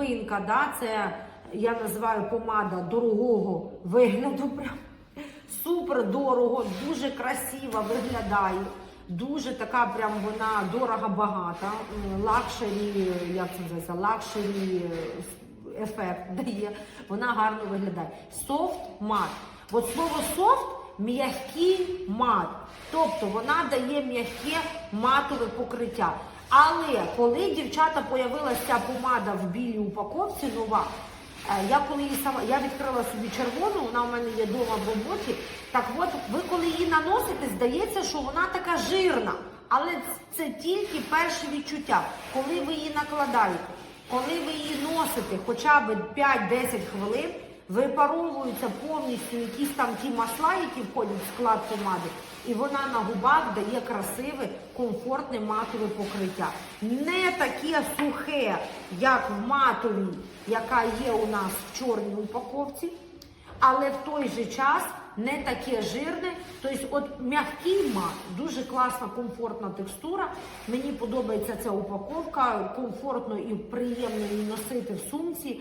новинка, да, це я називаю помада дорогого вигляду. Супер дорого, дуже красиво виглядає. Дуже така прям вона дорого багата. Лакшері, як це називається, лакшері ефект дає. Вона гарно виглядає. Софт мат. От слово софт м'який мат. Тобто вона дає м'яке матове покриття. Але коли дівчата появилася помада в білій упаковці нова, Е, Я коли її сама я відкрила собі червону, вона у мене є вдома в роботі. Так от, ви коли її наносите, здається, що вона така жирна. Але це тільки перше відчуття. Коли ви її накладаєте, коли ви її носите хоча б 5-10 хвилин, випаровуються повністю якісь там ті масла, які входять в склад помади, і вона на губах дає красиве, комфортне матове покриття. Не таке сухе, як в матовій, яка є у нас в чорній упаковці, але в той же час не таке жирне. Тобто, от м'який мат, дуже класна, комфортна текстура. Мені подобається ця упаковка, комфортно і приємно її носити в сумці.